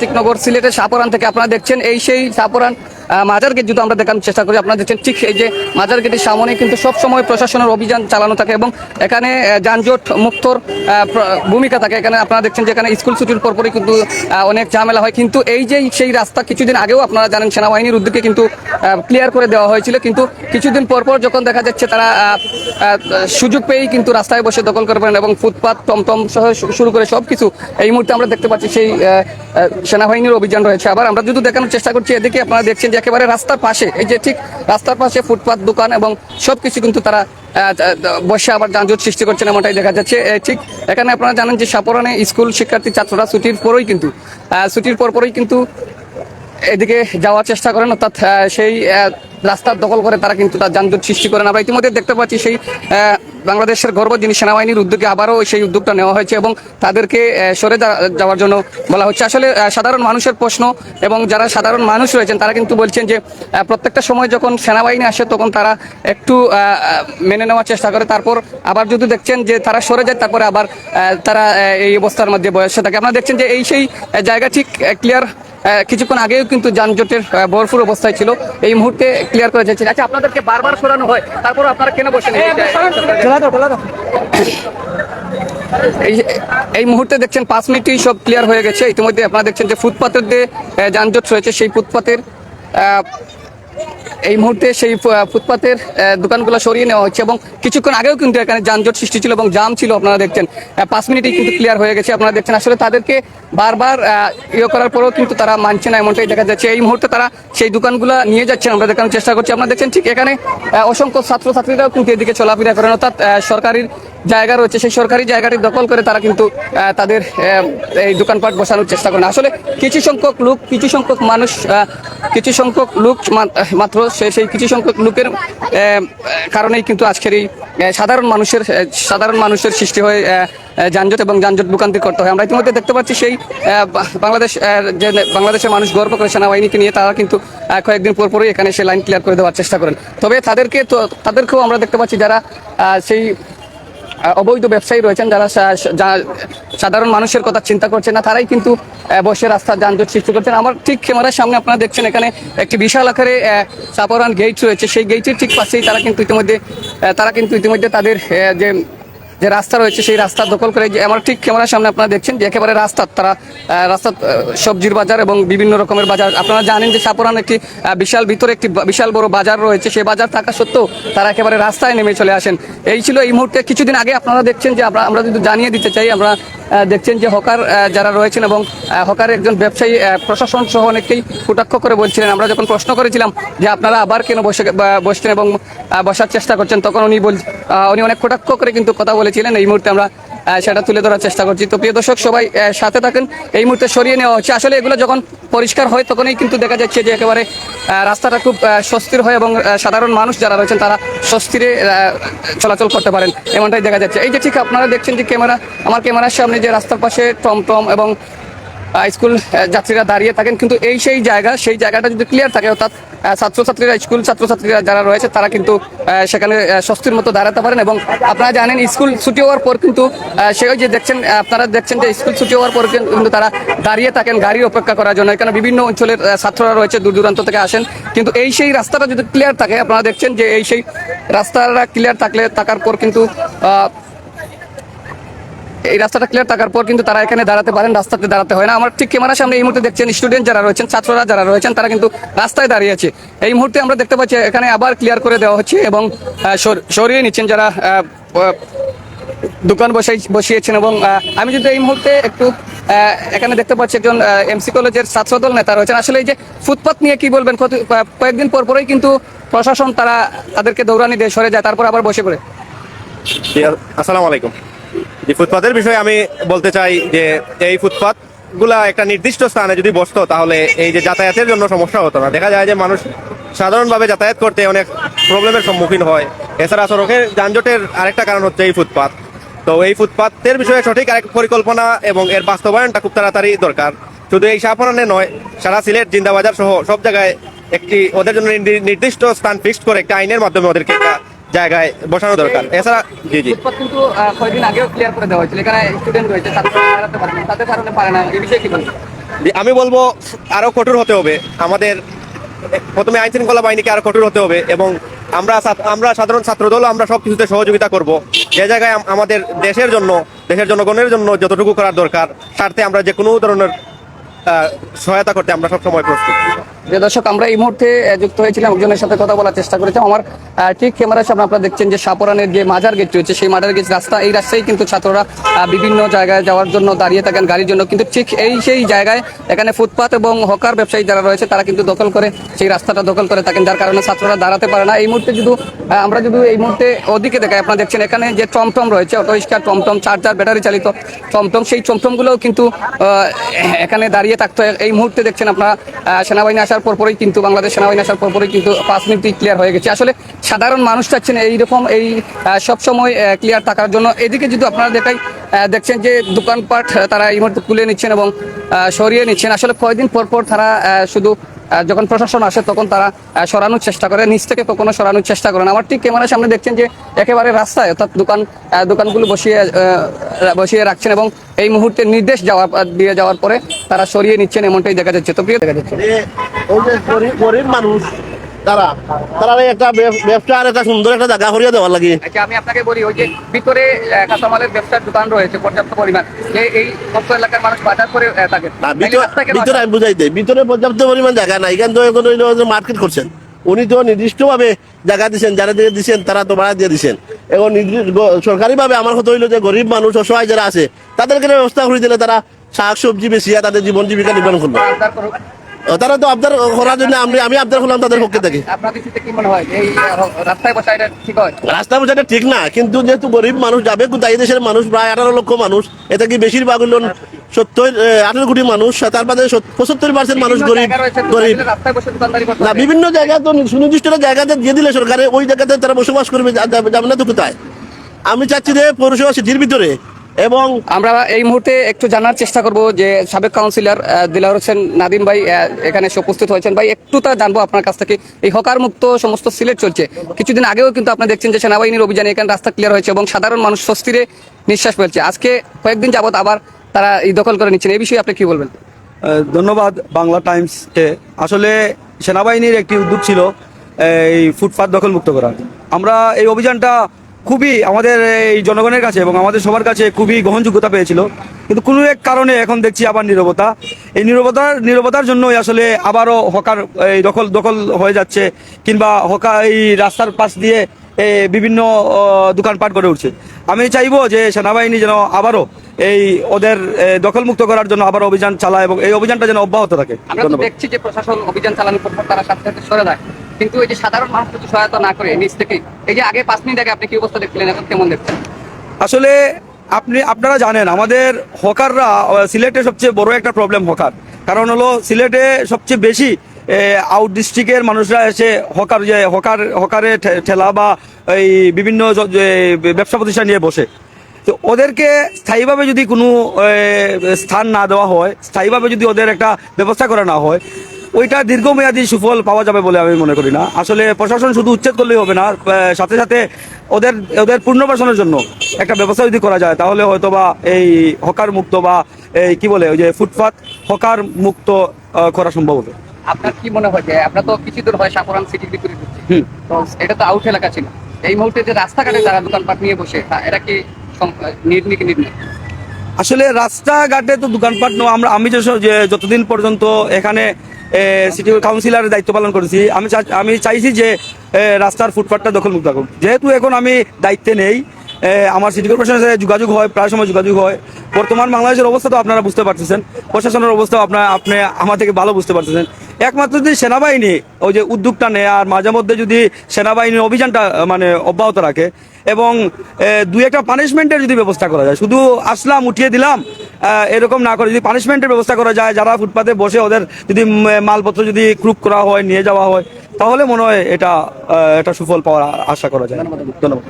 আতিকনগর সিলেটের সাপরান থেকে আপনারা দেখছেন এই সেই সাপরান মাজার গেট যদি আমরা দেখানোর চেষ্টা করি, আপনারা দেখছেন ঠিক এই যে মাজার গেটের সামনে কিন্তু সবসময় প্রশাসনের অভিযান চালানো থাকে এবং এখানে যানজট মুক্তর ভূমিকা থাকে। এখানে আপনারা দেখছেন যে এখানে স্কুল ছুটির পরপরই কিন্তু অনেক ঝামেলা হয়। কিন্তু এই যে সেই রাস্তা কিছুদিন আগেও আপনারা জানেন, সেনাবাহিনীর উদ্যোগে কিন্তু ক্লিয়ার করে দেওয়া হয়েছিল। কিন্তু কিছুদিন পর পর যখন দেখা যাচ্ছে তারা সুযোগ পেয়েই কিন্তু রাস্তায় বসে দখল করবেন এবং ফুটপাত, টমটম সহ শুরু করে সব কিছু এই মুহূর্তে আমরা দেখতে পাচ্ছি। সেই সেনাবাহিনীর অভিযান রয়েছে। আবার আমরা যদি দেখানোর চেষ্টা করছি, এদিকে আপনারা দেখছেন যে একেবারে রাস্তার পাশে, এই যে ঠিক রাস্তার পাশে ফুটপাত, দোকান এবং সব কিছু কিন্তু তারা বসে আবার যানজট সৃষ্টি করছেন এমনটাই দেখা যাচ্ছে। ঠিক এখানে আপনারা জানেন যে সাপরানে স্কুল শিক্ষার্থী ছাত্ররা ছুটির পরেই কিন্তু ছুটির পরপরই কিন্তু এদিকে যাওয়ার চেষ্টা করেন, অর্থাৎ সেই রাস্তার দখল করে তারা কিন্তু তার যানজট সৃষ্টি করেন। আমরা ইতিমধ্যে দেখতে পাচ্ছি সেই বাংলাদেশের গর্ব যিনি সেনাবাহিনীর উদ্যোগে আবারও সেই উদ্যোগটা নেওয়া হয়েছে এবং তাদেরকে সরে যাওয়ার জন্য বলা হচ্ছে। আসলে সাধারণ মানুষের প্রশ্ন এবং যারা সাধারণ মানুষ রয়েছেন, তারা কিন্তু বলছেন যে প্রত্যেকটা সময় যখন সেনাবাহিনী আসে, তখন তারা একটু মেনে নেওয়ার চেষ্টা করে। তারপর আবার যদি দেখছেন যে তারা সরে যায়, তারপরে আবার তারা এই অবস্থার মধ্যে বয়সে থাকে। আপনারা দেখছেন যে এই সেই জায়গা ঠিক ক্লিয়ার কিছুক্ষণ আগেও কিন্তু যানজটের ভরপুর অবস্থায় ছিল। এই মুহূর্তে ক্লিয়ার করে যাচ্ছে আচ্ছা আপনাদেরকে বারবার সরানো হয় তারপর আপনারা কেন বসেন এই এই মুহূর্তে দেখছেন পাঁচ মিনিটই সব ক্লিয়ার হয়ে গেছে। ইতিমধ্যে আপনারা দেখছেন যে ফুটপাতের যে যানজট রয়েছে সেই ফুটপাতের আহ, এই মুহূর্তে সেই ফুটপাতের দোকানগুলো সরিয়ে নেওয়া হচ্ছে এবং কিছুক্ষণ আগেও কিন্তু এখানে যানজট সৃষ্টি ছিল এবং জাম ছিল আপনারা দেখছেন। পাঁচ মিনিটেই কিন্তু ক্লিয়ার হয়ে গেছে আপনারা দেখছেন। আসলে তাদেরকে বারবার ইয়ে করার পরেও কিন্তু তারা মানছে না এমনটাই দেখা যাচ্ছে। এই মুহূর্তে তারা সেই দোকানগুলো নিয়ে যাচ্ছেন আমরা দেখানোর চেষ্টা করছি। আপনারা দেখছেন ঠিক এখানে অসংখ্য ছাত্রছাত্রীরাও কিন্তু এদিকে চলাফেরা করেন অর্থাৎ আহ, সরকারি জায়গা রয়েছে, সেই সরকারি জায়গাটি দখল করে তারা কিন্তু তাদের এই দোকানপাট বসানোর চেষ্টা করেন আসলে কিছু সংখ্যক লোক, কিছু সংখ্যক মানুষ কিছু সংখ্যক লোক মাত্র সে- সেই কিছু সংখ্যক লোকের কারণেই কিন্তু আজকের এই সাধারণ মানুষের সাধারণ মানুষের সৃষ্টি হয়ে যানজট এবং যানজট ভোগান্তি করতে হয়। আমরা ইতিমধ্যে দেখতে পাচ্ছি সেই বাংলাদেশ যে বাংলাদেশের মানুষ গর্ব করে সেনাবাহিনীকে নিয়ে, তারা কিন্তু কয়েকদিন পর পরই এখানে সে লাইন ক্লিয়ার করে দেওয়ার চেষ্টা করেন। তবে তাদেরকে তো, তাদেরকেও আমরা দেখতে পাচ্ছি যারা সেই অবৈধ ব্যবসায়ী রয়েছেন যারা সাধারণ মানুষের কথা চিন্তা করছে না, তারাই কিন্তু বসে রাস্তা যানজট সৃষ্টি করছেন। আমার ঠিক ক্যামেরার সামনে আপনারা দেখছেন এখানে একটি বিশাল আকারে সাপরান গেট রয়েছে। সেই গেইটের ঠিক পাশেই তারা কিন্তু ইতিমধ্যে তারা কিন্তু ইতিমধ্যে তাদের যে যে রাস্তা রয়েছে, সেই রাস্তা দখল করে আমার ঠিক ক্যামেরার সামনে আপনারা দেখছেন যে একেবারে রাস্তা, তারা রাস্তা সবজির বাজার এবং বিভিন্ন রকমের বাজার। আপনারা জানেন যে সাপুরান একটি বিশাল ভিতরে একটি বিশাল বড় বাজার রয়েছে। সেই বাজার থাকা সত্ত্বেও তারা একেবারে রাস্তায় নেমে চলে আসেন। এই ছিল এই মুহূর্তে। কিছুদিন আগে আপনারা দেখছেন যে আমরা আমরা যদি জানিয়ে দিতে চাই, আমরা দেখছেন যে হকার যারা রয়েছেন এবং হকার একজন ব্যবসায়ী প্রশাসন সহ অনেককেই কটাক্ষ করে বলছিলেন। আমরা যখন প্রশ্ন করেছিলাম যে আপনারা আবার কেন বসে বসছেন এবং বসার চেষ্টা করছেন। তখন উনি বল উনি অনেক কটাক্ষ করে কিন্তু কথা বলেছিলেন। এই মুহূর্তে আমরা সেটা তুলে ধরার চেষ্টা করছি। তো প্রিয় দর্শক সবাই সাথে থাকেন। এই মুহূর্তে সরিয়ে নেওয়া হচ্ছে। আসলে এগুলো যখন পরিষ্কার হয় তখনই কিন্তু দেখা যাচ্ছে যে একেবারে রাস্তাটা খুব স্বস্তির হয় এবং সাধারণ মানুষ যারা রয়েছেন তারা স্বস্তিরে চলাচল করতে পারেন। এমনটাই দেখা যাচ্ছে। এই যে ঠিক আপনারা দেখছেন যে ক্যামেরা আমার ক্যামেরার সামনে যে রাস্তার পাশে টমটম এবং আহ, স্কুল যাত্রীরা দাঁড়িয়ে থাকেন। কিন্তু এই সেই জায়গা, সেই জায়গাটা যদি ক্লিয়ার থাকে, অর্থাৎ ছাত্রছাত্রীরা, স্কুল ছাত্রছাত্রীরা যারা রয়েছে, তারা কিন্তু সেখানে স্বস্তির মতো দাঁড়াতে পারেন এবং আপনারা জানেন, স্কুল ছুটি হওয়ার পর কিন্তু সেই যে দেখছেন আপনারা দেখছেন যে স্কুল ছুটি হওয়ার পর কিন্তু তারা দাঁড়িয়ে থাকেন গাড়ি অপেক্ষা করার জন্য। এখানে বিভিন্ন অঞ্চলের ছাত্ররা রয়েছে, দূর দূরান্ত থেকে আসেন। কিন্তু এই সেই রাস্তাটা যদি ক্লিয়ার থাকে, আপনারা দেখছেন যে এই সেই রাস্তাটা ক্লিয়ার থাকলে, থাকার পর কিন্তু এই রাস্তাটা ক্লিয়ার থাকার পর কিন্তু তারা এখানে দাঁড়াতে পারেন, রাস্তাতে দাঁড়াতে হয় না। আমার ঠিক ক্যামেরার সামনে এই মুহূর্তে দেখছেন স্টুডেন্ট যারা রয়েছেন, ছাত্ররা যারা রয়েছেন, তারা কিন্তু রাস্তায় দাঁড়িয়ে আছে। এই মুহূর্তে আমরা দেখতে পাচ্ছি এখানে আবার ক্লিয়ার করে দেওয়া হচ্ছে এবং সরিয়ে নিচ্ছেন যারা দোকান বসাই, বসিয়েছেন এবং আমি যদি এই মুহূর্তে একটু এখানে দেখতে পাচ্ছি একজন এমসি কলেজের ছাত্রদল নেতা রয়েছেন। আসলে এই যে ফুটপাত নিয়ে কি বলবেন? কয়েকদিন পর পরেই কিন্তু প্রশাসন তারা তাদেরকে দৌড়ানি দিয়ে সরে যায়, তারপর আবার বসে পড়ে। আসসালামু আলাইকুম। যে ফুটপাতের বিষয়ে আমি বলতে চাই যে এই ফুটপাতগুলা একটা নির্দিষ্ট স্থানে যদি বসতো, তাহলে এই যে যাতায়াতের জন্য সমস্যা হতো না। দেখা যায় যে মানুষ সাধারণভাবে যাতায়াত করতে অনেক প্রবলেমের সম্মুখীন হয়। এছাড়া সড়কের যানজটের আরেকটা কারণ হচ্ছে এই ফুটপাত। তো এই ফুটপাতের বিষয়ে সঠিক আরেক পরিকল্পনা এবং এর বাস্তবায়নটা খুব তাড়াতাড়ি দরকার। শুধু এই শাহপুরানে নয়, সারা সিলেট, জিন্দাবাজার সহ সব জায়গায় একটি ওদের জন্য নির্দি- নির্দিষ্ট স্থান ফিক্সড করে একটা আইনের মাধ্যমে ওদেরকে জায়গায় বসানো দরকার। এছাড়া জি জি। কিন্তু কয়েকদিন আগেও ক্লিয়ার করে দেওয়া হয়েছিল। এখানে স্টুডেন্ট রয়েছে তাদের কারণে পারে না। এই বিষয়ে কি বলবেন? আমি বলব আরও কঠোর হতে হবে। আমাদের প্রথমে আইন শৃঙ্খলা বাহিনীকে আরও কঠোর হতে হবে এবং আমরা আমরা সাধারণ ছাত্রদল আমরা সব কিছুতে সহযোগিতা করব। যে জায়গায় আমাদের দেশের জন্য দেশের জনগণের জন্য যতটুকু করার দরকার স্বার্থে আমরা যে কোনো ধরনের সহায়তা করতে আমরা সবসময় প্রস্তুত। যে দর্শক, আমরা এই মুহূর্তে যুক্ত হয়েছিলাম একজনের সাথে কথা বলার চেষ্টা করেছিলাম আমার ঠিক ক্যামেরার সামনে আপনারা দেখছেন যে সাপরানের যে মাজার গেট রয়েছে, সেই মাজার গেট রাস্তা, এই রাস্তায় কিন্তু ছাত্ররা বিভিন্ন জায়গায় যাওয়ার জন্য দাঁড়িয়ে থাকেন গাড়ির জন্য। কিন্তু ঠিক এই সেই জায়গায়, এখানে ফুটপাত এবং হকার ব্যবসায়ী যারা রয়েছে, তারা কিন্তু দখল করে, সেই রাস্তাটা দখল করে থাকেন, যার কারণে ছাত্ররা দাঁড়াতে পারে না। এই মুহূর্তে যদি আমরা যদি এই মুহূর্তে ওদিকে দেখাই, আপনারা দেখছেন এখানে যে টমটম রয়েছে, অটো রিক্সা টমটম, চার্জার, ব্যাটারি চালিত টমটম, সেই টমটমগুলোও কিন্তু এখানে দাঁড়িয়ে থাকতো। এই মুহূর্তে দেখছেন আপনারা সেনাবাহিনী আসার পরপরই কিন্তু বাংলাদেশ সেনাবাহিনী আসার পরপরই কিন্তু পাঁচ মিনিটই ক্লিয়ার হয়ে গেছে। আসলে সাধারণ মানুষ চাচ্ছেন এইরকম এই সবসময় ক্লিয়ার থাকার জন্য। এদিকে যদি আপনারা দেখাই দেখছেন যে দোকানপাট তারা এই মুহূর্তে খুলে নিচ্ছেন এবং সরিয়ে নিচ্ছেন। আসলে কয়েকদিন পর পর তারা শুধু যখন প্রশাসন আসে, তখন তারা সরানোর চেষ্টা করে। নিচ থেকে কখনো সরানোর চেষ্টা করে না। আমার ঠিক ক্যামেরার সামনে দেখছেন যে, একেবারে রাস্তায়, অর্থাৎ দোকান দোকানগুলো বসিয়ে বসিয়ে রাখছেন এবং এই মুহূর্তে নির্দেশ যাওয়া, দিয়ে যাওয়ার পরে তারা সরিয়ে নিচ্ছেন, এমনটাই দেখা যাচ্ছে। তো প্রিয় দেখা যাচ্ছে গরিব মানুষ তারা তারা একটা ব্যব- ব্যবসা আর একটা সুন্দর একটা জায়গা করিয়া দেওয়ার লাগে। আচ্ছা আমি আপনাকে বলি ওই যে ভিতরে কাঁচামালের ব্যবসার দোকান রয়েছে পর্যাপ্ত পরিমাণ। যে এই এলাকার মানুষ বাজার করে থাকে। ভিতরে? আমি বুঝাই দেই ভিতরে পর্যাপ্ত পরিমাণ জায়গা নাই। এখান তো এখন মার্কেট করছেন। উনি তো নির্দিষ্টভাবে জায়গা দিচ্ছেন যারা দিয়ে দিচ্ছেন তারা তো ভাড়া দিয়ে দিচ্ছেন এবং সরকারি ভাবে আমার কথা হইল যে গরিব মানুষ অসহায় যারা আছে তাদেরকে ব্যবস্থা করে দিলে তারা শাক সবজি বেশিয়া তাদের জীবন জীবিকা করুক। ও, তারা তো আবদার করার জন্য আমি আমি আবদার করলাম তাদের পক্ষে থেকে। আপনার রাস্তায় বসা এটা ঠিক রাস্তা না কিন্তু যেহেতু গরিব মানুষ যাবে কোথায় দেশের মানুষ প্রায় আঠারো লক্ষ মানুষ। এটা কি বেশিরভাগ হইল সত্তর আঠারো কোটি মানুষ তার বাদে পঁচাত্তর পার্সেন্ট মানুষ গরিব গরিব। না বিভিন্ন জায়গায় তো সুনির্দিষ্ট জায়গাতে দিয়ে দিলে সরকারে ওই জায়গাতে তারা বসবাস করবে যাবে যাবে না তো কোথায়? আমি চাচ্ছি যে পৌরসভা সিটির ভিতরে এবং আমরা এই মুহূর্তে একটু জানার চেষ্টা করব যে সাবেক কাউন্সিলর দিলার হোসেন নাদিম ভাই এখানে এসে উপস্থিত হয়েছেন। ভাই একটু তা জানব আপনার কাছ থেকে। এই হকার মুক্ত সমস্ত সিলেট চলছে। কিছুদিন আগেও কিন্তু আপনি দেখছেন যে সেনাবাহিনীর অভিযানে এখানে রাস্তা ক্লিয়ার হয়েছে এবং সাধারণ মানুষ স্বস্তিরে নিঃশ্বাস ফেলছে। আজকে কয়েকদিন যাবত আবার তারা এই দখল করে নিচ্ছেন। এই বিষয়ে আপনি কি বলবেন? ধন্যবাদ বাংলা টাইমসকে। আসলে সেনাবাহিনীর একটি উদ্যোগ ছিল এই ফুটপাত দখল মুক্ত করা। আমরা এই অভিযানটা খুবই আমাদের এই জনগণের কাছে এবং আমাদের সবার কাছে খুবই গ্রহণযোগ্যতা পেয়েছিল। কিন্তু কোনো এক কারণে এখন দেখছি আবার নীরবতা। এই নীরবতার নীরবতার জন্যই আসলে আবারও হকার এই দখল দখল হয়ে যাচ্ছে কিংবা হকার এই রাস্তার পাশ দিয়ে বিভিন্ন দোকানপাট গড়ে উঠছে। আমি চাইব যে সেনাবাহিনী যেন আবারও এই ওদের দখলমুক্ত করার জন্য আবার অভিযান চালায় এবং এই অভিযানটা যেন অব্যাহত থাকে। আমরা দেখছি যে প্রশাসন অভিযান চালানোর পর তারা সাথে সাথে সরে যায়। কিন্তু এই যে সাধারণ মানুষ যদি সহায়তা না করে নিচ থেকে, এই যে আগে পাঁচ মিনিট আগে আপনি কি অবস্থা দেখছিলেন এখন কেমন দেখছেন? আসলে আপনি, আপনারা জানেন, আমাদের হকাররা সিলেটে সবচেয়ে বড় একটা প্রবলেম হকার। কারণ হলো সিলেটে সবচেয়ে বেশি আউট ডিস্ট্রিক্টের মানুষরা এসে হকার, যে হকার, হকারে ঠেলা বা এই বিভিন্ন ব্যবসা প্রতিষ্ঠান নিয়ে বসে। তো ওদেরকে স্থায়ীভাবে যদি কোনো স্থান না দেওয়া হয়, স্থায়ীভাবে যদি ওদের একটা ব্যবস্থা করা না হয় ওইটা দীর্ঘমেয়াদী সুফল পাওয়া যাবে বলে আমি মনে করি না। আসলে প্রশাসন শুধু উচ্ছেদ করলেই হবে না সাথে সাথে ওদের ওদের পুনর্বাসনের জন্য একটা ব্যবস্থা যদি করা যায় তাহলে হয়তো বা এই হকার মুক্ত বা এই কি বলে ওই যে ফুটপাত হকার মুক্ত করা সম্ভব হবে। আপনার কি মনে হয় যে আপনার তো কিছু দূর হয় সাপুরান সিটির ভিতরে। তো এটা তো আউট এলাকা ছিল। এই মুহূর্তে যে রাস্তাঘাটে যারা দোকানপাট নিয়ে বসে তা- এটা কি নির্ণয় নির্ণয় আসলে রাস্তাঘাটে তো দোকানপাট আমরা আমি যে যতদিন পর্যন্ত এখানে সিটি কাউন্সিলরের দায়িত্ব পালন করেছি। আমি আমি চাইছি যে রাস্তার ফুটপাথটা দখলমুক্ত থাকুক যেহেতু এখন আমি দায়িত্বে নেই আমার সিটি কর্পোরেশনের সাথে যোগাযোগ হয়, প্রায় সময় যোগাযোগ হয়। বর্তমান বাংলাদেশের অবস্থা তো আপনারা বুঝতে পারতেছেন। প্রশাসনের অবস্থা আপনার আপনি, আমার থেকে ভালো বুঝতে পারতেছেন। একমাত্র যদি সেনাবাহিনী, ওই যে উদ্যোগটা নেয়, আর মাঝে মধ্যে যদি সেনাবাহিনীর অভিযানটা মানে অব্যাহত রাখে, এবং দুই একটা পানিশমেন্টের যদি ব্যবস্থা করা যায়, শুধু আসলাম, উঠিয়ে দিলাম এরকম না করে যদি পানিশমেন্টের ব্যবস্থা করা যায়, যারা ফুটপাতে বসে ওদের যদি মালপত্র যদি ক্রুপ করা হয়, নিয়ে যাওয়া হয়, তাহলে মনে হয় এটা একটা সুফল পাওয়ার আশা করা যায়। ধন্যবাদ।